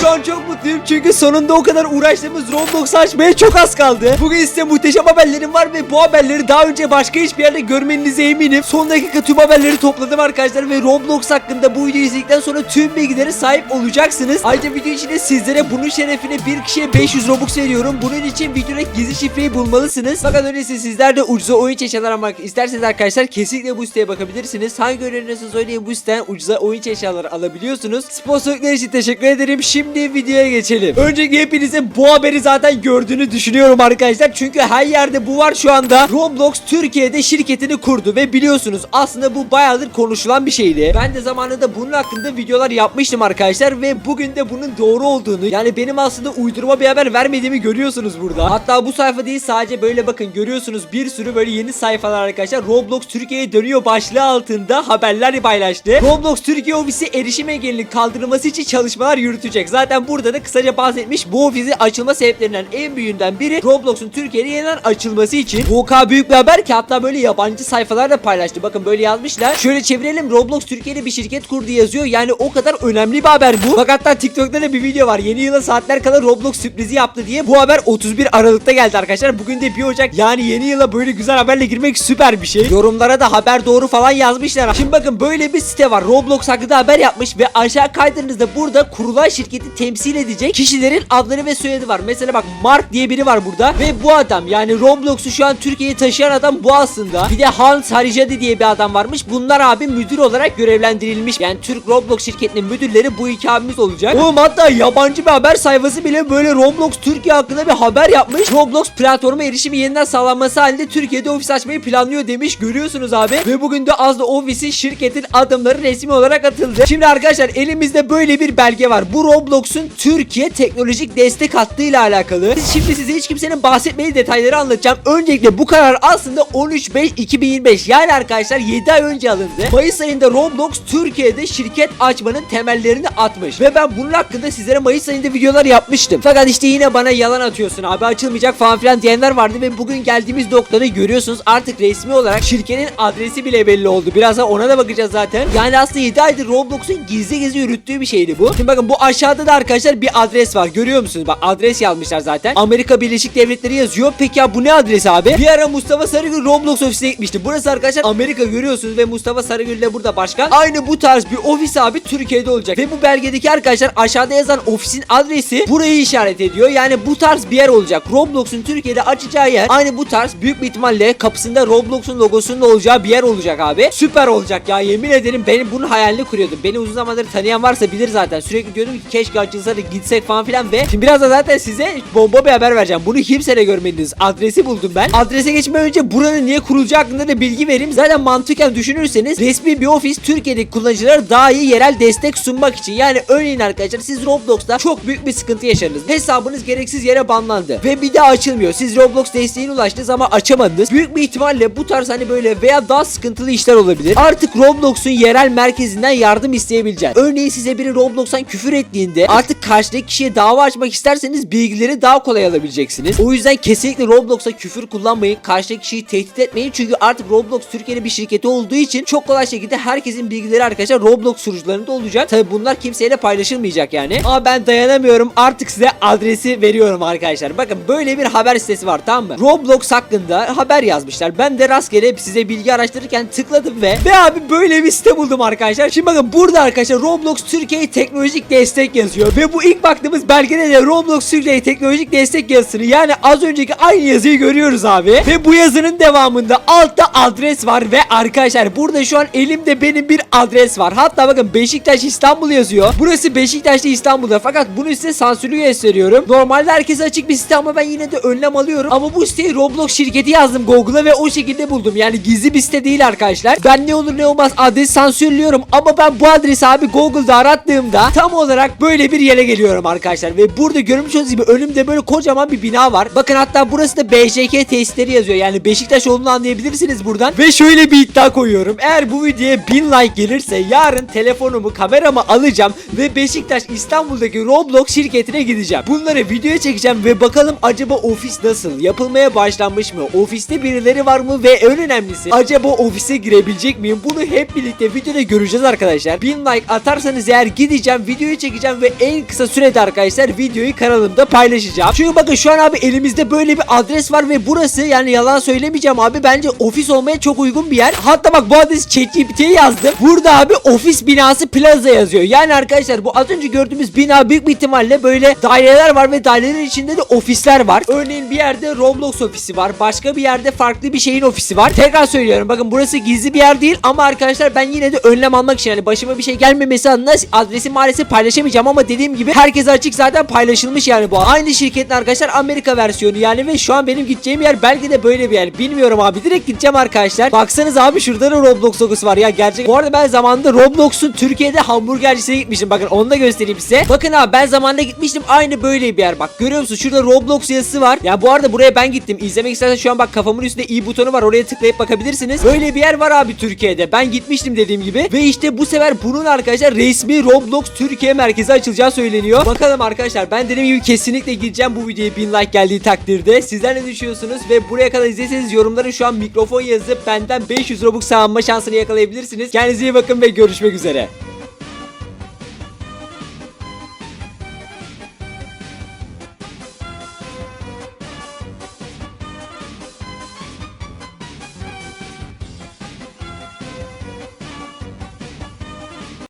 Şu an çok mutluyum çünkü sonunda o kadar uğraştığımız Roblox açmaya çok az kaldı. Bugün size muhteşem haberlerim var ve bu haberleri daha önce başka hiçbir yerde görmenize eminim. Son dakika tüm haberleri topladım arkadaşlar ve Roblox hakkında bu videoyu izledikten sonra tüm bilgilere sahip olacaksınız. Ayrıca video içinde sizlere bunun şerefine bir kişiye 500 Robux veriyorum. Bunun için videoda gizli şifreyi bulmalısınız. Fakat öyleyse sizler de ucuza oyun eşyaları almak isterseniz arkadaşlar kesinlikle bu siteye bakabilirsiniz. Hangi öneriyorsanız oynayın bu siteden ucuza oyun eşyaları alabiliyorsunuz. Sponsorluklar için teşekkür ederim. Şimdi videoya geçelim. Öncelikle hepinizin bu haberi zaten gördüğünü düşünüyorum arkadaşlar. Çünkü her yerde bu var şu anda. Roblox Türkiye'de şirketini kurdu ve biliyorsunuz aslında bu bayağıdır konuşulan bir şeydi. Ben de zamanında bunun hakkında videolar yapmıştım arkadaşlar ve bugün de bunun doğru olduğunu yani benim aslında uydurma bir haber vermediğimi görüyorsunuz burada. Hatta bu sayfa değil sadece böyle bakın görüyorsunuz bir sürü böyle yeni sayfalar arkadaşlar. Roblox Türkiye'ye dönüyor başlığı altında haberler paylaştı. Roblox Türkiye ofisi erişim engelinin kaldırılması için çalışmalar yürütecek. Zaten burada da kısaca bahsetmiş bu ofisin açılma sebeplerinden en büyüğünden biri Roblox'un Türkiye'de yeniden açılması için. Bu kadar büyük bir haber ki hatta böyle yabancı sayfalar da paylaştı. Bakın böyle yazmışlar. Şöyle çevirelim Roblox Türkiye'de bir şirket kurdu yazıyor. Yani o kadar önemli bir haber bu. Bak hatta TikTok'ta da bir video var. Yeni yıla saatler kala Roblox sürprizi yaptı diye. Bu haber 31 Aralık'ta geldi arkadaşlar. Bugün de 1 Ocak. Yani yeni yıla böyle güzel haberle girmek süper bir şey. Yorumlara da haber doğru falan yazmışlar. Şimdi bakın böyle bir site var. Roblox hakkında haber yapmış ve aşağı kaydırdığınızda burada kurulan şirketi temsil edecek kişilerin adları ve soyadı var. Mesela bak Mark diye biri var burada ve bu adam yani Roblox'u şu an Türkiye'ye taşıyan adam bu aslında. Bir de Hans Harijadi diye bir adam varmış. Bunlar abi müdür olarak görevlendirilmiş. Yani Türk Roblox şirketinin müdürleri bu iki abimiz olacak. Oğlum hatta yabancı bir haber sayfası bile böyle Roblox Türkiye hakkında bir haber yapmış. Roblox platforma erişimi yeniden sağlanması halinde Türkiye'de ofis açmayı planlıyor demiş. Görüyorsunuz abi. Ve bugün de az da ofisi şirketin adımları resmi olarak atıldı. Şimdi arkadaşlar elimizde böyle bir belge var. Bu Roblox'un Türkiye teknolojik destek hattıyla alakalı. Şimdi size hiç kimsenin bahsetmediği detayları anlatacağım. Öncelikle bu karar aslında 13.5.2025 yani arkadaşlar 7 ay önce alındı. Mayıs ayında Roblox Türkiye'de şirket açmanın temellerini atmış. Ve ben bunun hakkında sizlere Mayıs ayında videolar yapmıştım. Fakat işte yine bana yalan atıyorsun abi açılmayacak falan filan diyenler vardı ve bugün geldiğimiz noktada görüyorsunuz artık resmi olarak şirketin adresi bile belli oldu. Birazdan ona da bakacağız zaten. Yani aslında 7 aydır Roblox'un gizli gizli yürüttüğü bir şeydi bu. Şimdi bakın bu aşağıda da arkadaşlar bir adres var. Görüyor musunuz? Bak adres yazmışlar zaten. Amerika Birleşik Devletleri yazıyor. Peki ya bu ne adresi abi? Bir ara Mustafa Sarıgül Roblox ofisine gitmişti. Burası arkadaşlar Amerika görüyorsunuz ve Mustafa Sarıgül de burada başkan. Aynı bu tarz bir ofis abi Türkiye'de olacak. Ve bu belgedeki arkadaşlar aşağıda yazan ofisin adresi burayı işaret ediyor. Yani bu tarz bir yer olacak. Roblox'un Türkiye'de açacağı yer aynı bu tarz büyük bir ihtimalle kapısında Roblox'un logosunun olacağı bir yer olacak abi. Süper olacak ya yemin ederim benim bunun hayalini kuruyordum. Beni uzun zamandır tanıyan varsa bilir zaten. Sürekli diyordum ki keşke açılsa da gitsek falan filan ve şimdi biraz da zaten size bomba bir haber vereceğim. Bunu kimse de görmediniz. Adresi buldum ben. Adrese geçmeden önce buranın niye kurulacağı hakkında da bilgi vereyim. Zaten mantıken düşünürseniz resmi bir ofis Türkiye'deki kullanıcılara daha iyi yerel destek sunmak için. Yani örneğin arkadaşlar siz Roblox'ta çok büyük bir sıkıntı yaşadınız. Hesabınız gereksiz yere banlandı ve bir daha açılmıyor. Siz Roblox desteğine ulaştınız ama açamadınız. Büyük bir ihtimalle bu tarz hani böyle veya daha sıkıntılı işler olabilir. Artık Roblox'un yerel merkezinden yardım isteyebileceğiz. Örneğin size biri Roblox'tan küfür ettiğinde artık karşıdaki kişiye dava açmak isterseniz bilgileri daha kolay alabileceksiniz. O yüzden kesinlikle Roblox'a küfür kullanmayın. Karşıdaki kişiyi tehdit etmeyin. Çünkü artık Roblox Türkiye'nin bir şirketi olduğu için çok kolay şekilde herkesin bilgileri arkadaşlar Roblox sunucularında olacak. Tabi bunlar kimseyle paylaşılmayacak yani. Ama ben dayanamıyorum. Artık size adresi veriyorum arkadaşlar. Bakın böyle bir haber sitesi var tamam mı? Roblox hakkında haber yazmışlar. Ben de rastgele size bilgi araştırırken tıkladım ve ve abi böyle bir site buldum arkadaşlar. Şimdi bakın burada arkadaşlar Roblox Türkiye teknolojik destek yazıyor ve bu ilk baktığımız belgede de Roblox Türkiye teknolojik destek yazısını yani az önceki aynı yazıyı görüyoruz abi ve bu yazının devamında altta adres var ve arkadaşlar burada şu an elimde benim bir adres var. Hatta bakın Beşiktaş İstanbul yazıyor. Burası Beşiktaş'ta İstanbul'da fakat bunu size sansürlü gösteriyorum. Normalde herkese açık bir site ama ben yine de önlem alıyorum. Ama bu siteyi Roblox şirketi yazdım Google'a ve o şekilde buldum. Yani gizli bir site değil arkadaşlar. Ben ne olur ne olmaz adres sansürlüyorum ama ben bu adresi abi Google'da arattığımda tam olarak böyle bir yere geliyorum arkadaşlar. Ve burada görmüş olduğunuz gibi önümde böyle kocaman bir bina var. Bakın hatta burası da BJK tesisleri yazıyor. Yani Beşiktaş olduğunu anlayabilirsiniz buradan. Ve şöyle bir iddia koyuyorum. Eğer bu videoya 1000 like gelirse yarın telefonumu kameramı alacağım ve Beşiktaş İstanbul'daki Roblox şirketine gideceğim. Bunları videoya çekeceğim ve bakalım acaba ofis nasıl? Yapılmaya başlanmış mı? Ofiste birileri var mı? Ve en önemlisi acaba ofise girebilecek miyim? Bunu hep birlikte videoda göreceğiz arkadaşlar. 1000 like atarsanız eğer gideceğim videoyu çekeceğim ve en kısa sürede arkadaşlar videoyu kanalımda paylaşacağım. Çünkü bakın şu an abi elimizde böyle bir adres var ve burası yani yalan söylemeyeceğim abi bence ofis olmaya çok uygun bir yer. Hatta bak bu adresi ChatGPT'ye yazdım. Burada abi ofis binası plaza yazıyor. Yani arkadaşlar bu az önce gördüğümüz bina büyük bir ihtimalle böyle daireler var ve dairelerin içinde de ofisler var. Örneğin bir yerde Roblox ofisi var. Başka bir yerde farklı bir şeyin ofisi var. Tekrar söylüyorum bakın burası gizli bir yer değil ama arkadaşlar ben yine de önlem almak için yani başıma bir şey gelmemesi adına adresi maalesef paylaşamayacağım ama dediğim gibi herkese açık zaten paylaşılmış yani bu. Aynı şirketin arkadaşlar Amerika versiyonu yani ve şu an benim gideceğim yer belki de böyle bir yer. Bilmiyorum abi direkt gideceğim arkadaşlar. Baksanız abi şurada da Roblox logosu var ya gerçek. Bu arada ben zamanında Roblox'un Türkiye'de hamburgercisine gitmiştim. Bakın onu da göstereyim size. Bakın abi ben zamanında gitmiştim aynı böyle bir yer. Bak görüyor musun? Şurada Roblox yazısı var. Ya bu arada buraya ben gittim. İzlemek istersen şu an bak kafamın üstünde i butonu var. Oraya tıklayıp bakabilirsiniz. Böyle bir yer var abi Türkiye'de. Ben gitmiştim dediğim gibi. Ve işte bu sefer bunun arkadaşlar resmi Roblox Türkiye merkezi açılacağı söyleniyor. Bakalım arkadaşlar ben dediğim gibi kesinlikle gideceğim bu videoya 1000 like geldiği takdirde. Sizler ne düşünüyorsunuz? Ve buraya kadar izlediyseniz yorumlara şu an mikrofon yazıp benden 500 Robux sağlanma şansını yakalayabilirsiniz. Kendinize iyi bakın ve görüşmek üzere.